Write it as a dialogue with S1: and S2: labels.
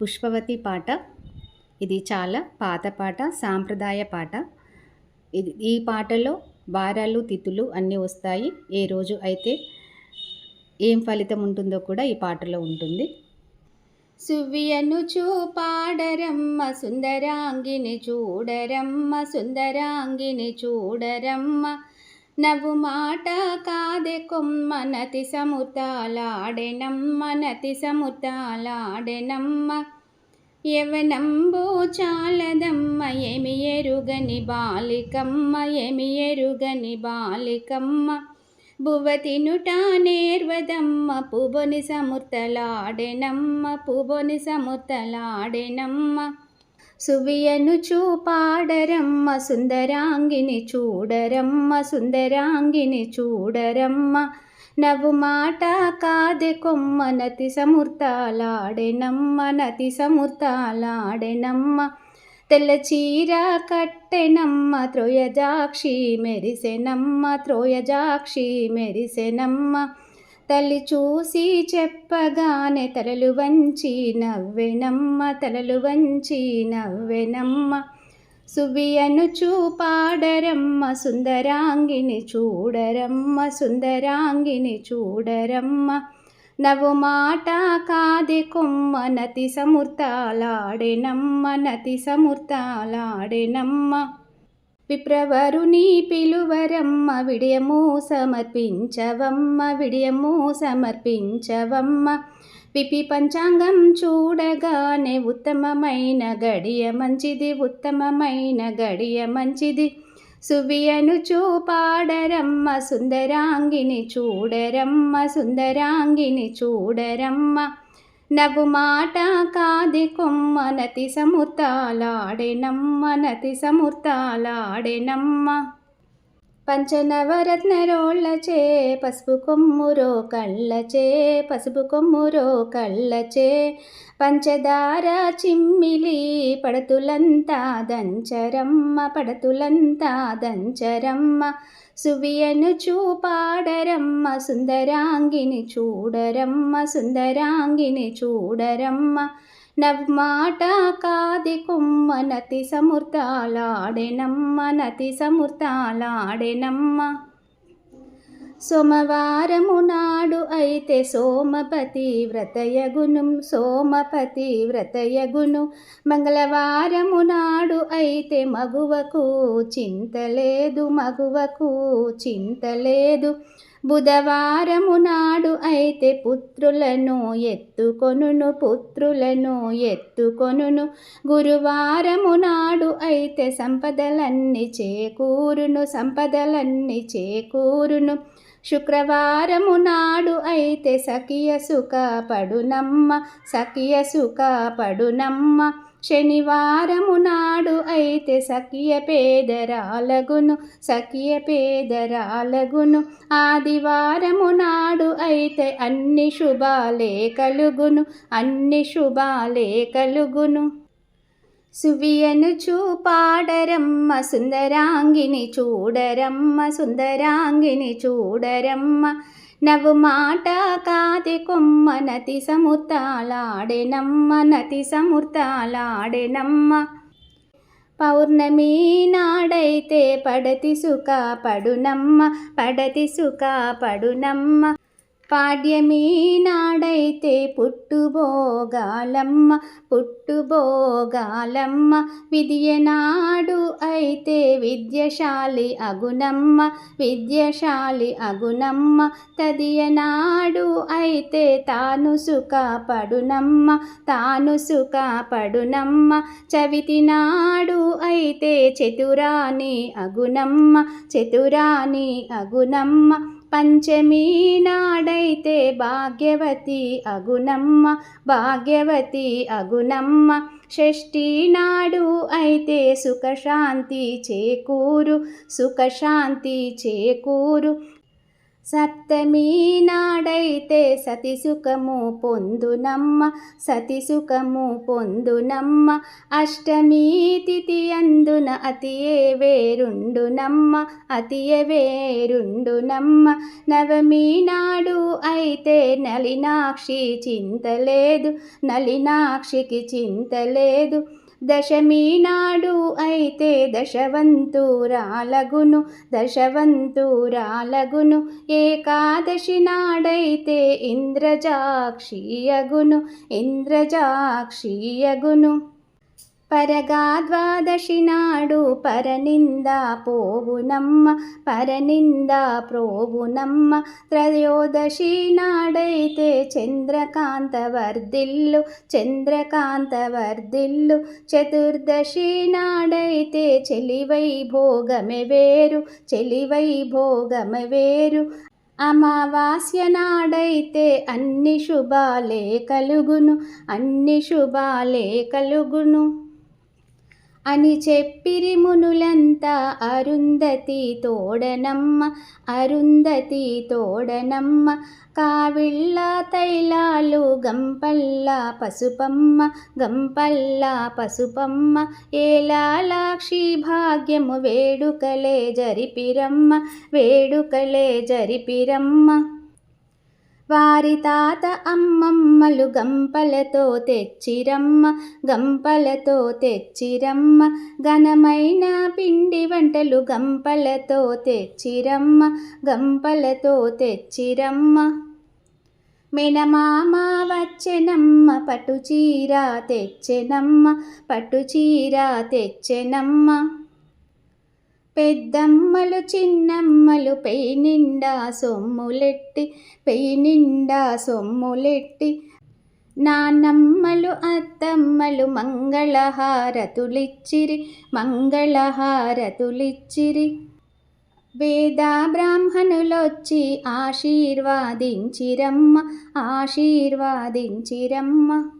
S1: పుష్పవతి పాట. ఇది చాలా పాత పాట సాంప్రదాయ పాట. ఇది ఈ పాటలో వారాలు తిథులు అన్నీ వస్తాయి. ఏ రోజు అయితే ఏం ఫలితం ఉంటుందో కూడా ఈ పాటలో ఉంటుంది. సువ్యను చూపాడరమ్మ సుందరాంగిని చూడరమ్మ సుందరాంగిని చూడరమ్మ. నవ్వు మాట కాదే కొమ్మనతి సముతాలాడెనమ్మ నతి సముతాలాడెనమ్మ. యవనంబు చాలదమ్మ ఏమి ఎరుగని బాలికమ్మ ఏమి ఎరుగని బాలికమ్మ. భువతినుట నేర్వదమ్మ పుబొని సముతలాడెనమ్మ పుబొని సముతలాడెనమ్మ సువియను చూపాడరమ్మ సుందరాంగిని చూడరమ్మ సుందరాంగిని చూడరమ్మ నవ్వు మాట కాదె కొమ్మ నతి సమృతాలాడెనమ్మ నతి సమృతాలాడెనమ్మ తెల్ల చీర కట్టెనమ్మ త్రోయజాక్షి మెరిసెనమ్మ త్రోయజాక్షి మెరిసెనమ్మ తల్లి చూసి చెప్పగానే తలలు వంచి నవ్వెనమ్మ తలలు వంచి నవ్వెనమ్మ సువియను చూపాడరమ్మ సుందరాంగిని చూడరమ్మ సుందరాంగిని చూడరమ్మ. నవ్వు మాట కాది కొమ్మ నతి సమృతాలాడెనమ్మ నతి సమృతాలాడెనమ్మ విప్రవరుని పిలువరమ్మ విడయము సమర్పించవమ్మ విడయము సమర్పించవమ్మ. విపి పంచాంగం చూడగానే ఉత్తమమైన గడియ మంచిది ఉత్తమమైన గడియ మంచిది. సువియను చూపాడరమ్మ సుందరాంగిని చూడరమ్మ సుందరాంగిని చూడరమ్మ. నవ్వు మాట కాది కొమ్మనతి సముతాలాడే సముతాలాడెనమ్మ నతి సముతాలాడెనమ్మ పంచనవరత్నరోళ్ళచే పసుపు కొమ్మురో కళ్ళచే పసుపు కొమ్మురో కళ్ళచే. పంచదార చిమ్మిలి పడతులంతా దంచరమ్మ పడతులంతా దంచరమ్మ. సువియను చూపాడరమ్మ సుందరాంగిని చూడరమ్మ సుందరాంగిని చూడరమ్మ. నవ్మాట కాది కొమ్మ నతి సమృతాలాడెనమ్మ నతి సమృతాలాడెనమ్మ సోమవారము నాడు అయితే సోమపతి వ్రతయగును సోమపతి వ్రతయగును. మంగళవారము నాడు అయితే మగువకు చింతలేదు మగువకు చింతలేదు బుధవారము నాడు అయితే పుత్రులను ఎత్తుకొనును పుత్రులను ఎత్తుకొనును. గురువారము నాడు అయితే సంపదలన్నీ చేకూరును సంపదలన్నీ చేకూరును. శుక్రవారము నాడు అయితే సఖియ సుఖ పడునమ్మ సఖియ సుఖ పడునమ్మ శనివారము నాడు అయితే సఖియ పేదరాలగును సఖియ పేదరాలగును. ఆదివారము నాడు అయితే అన్ని శుభాలే కలుగును అన్ని శుభాలే కలుగును. సువియను చూపాడరమ్మ సుందరాంగిని చూడరమ్మ సుందరాంగిని చూడరమ్మ. నవ్వు మాట కాది కొమ్మ నతి సముతాలాడెనమ్మ నతి సముతాలాడెనమ్మ పౌర్ణమి నాడైతే పడతి సుఖ పడునమ్మ పడతి సుఖ పడునమ్మ. పాడ్యమీ నాడైతే పుట్టుబోగాలమ్మ పుట్టుబోగాలమ్మ. విద్యనాడు అయితే విద్యశాలి అగునమ్మ విద్యశాలి అగునమ్మ. తదియనాడు అయితే తాను సుఖపడునమ్మ తాను సుఖపడునమ్మ. చవితి నాడు అయితే చతురాని అగునమ్మ చతురాని అగునమ్మ. పంచమీ నాడైతే భాగ్యవతి అగునమ్మ భాగ్యవతి అగునమ్మ షష్ఠీ నాడు అయితే సుఖశాంతి చేకూరు సుఖశాంతి చేకూరు. సప్తమి నాడైతే సతి సుఖము పొందునమ్మ సతి సుఖము పొందునమ్మ. అష్టమి తిథి అందున అతియే వేరుండునమ్మ అతియే వేరుండునమ్మ. నవమి నాడు అయితే నలినాక్షి చింతలేదు నలినాక్షికి చింతలేదు దశమి నాడు అయితే దశవంతురాలగును దశవంతురాలగును. ఏకాదశి నాడైతే ఇంద్రజాక్షియగును ఇంద్రజాక్షియగును. పరగా ద్వాదశి నాడు పరనింద పోవునమ్మ పరనింద ప్రోవునమ్మ త్రయోదశి నాడైతే చంద్రకాంత వర్ధిల్లు చంద్రకాంత వర్ధిల్లు చతుర్దశి నాడైతే చెలివై భోగమే వేరు చెలివై భోగమే వేరు. అమావాస్య నాడైతే అన్ని శుభాలే కలుగును అన్ని శుభాలే కలుగును. అని చెప్పిరి మునులంతా అరుంధతి తోడనమ్మ అరుంధతి తోడనమ్మ కావిళ్ళ తైలాలు గంపల్ల పసుపమ్మ గంపల్ల పసుపమ్మ ఏలాలాక్షి భాగ్యము వేడుకలే జరిపిరమ్మ వేడుకలే జరిపిరమ్మ. వారి తాత అమ్మమ్మలు గంపలతో తెచ్చిరమ్మ గంపలతో తెచ్చిరమ్మ. ఘనమైన పిండి వంటలు గంపలతో తెచ్చిరమ్మ గంపలతో తెచ్చిరమ్మ. మినమామ వచ్చెనమ్మ పట్టుచీర తెచ్చెనమ్మ పట్టుచీర తెచ్చెనమ్మ. పెద్దమ్మలు చిన్నమ్మలు పెయి నిండా సొమ్ములెట్టి పెయి నిండా సొమ్ములెట్టి. నానమ్మలు అత్తమ్మలు మంగళహారతులిచ్చిరి మంగళహారతులిచ్చిరి. వేద బ్రాహ్మణులొచ్చి ఆశీర్వాదించిరమ్మ ఆశీర్వాదించిరమ్మ.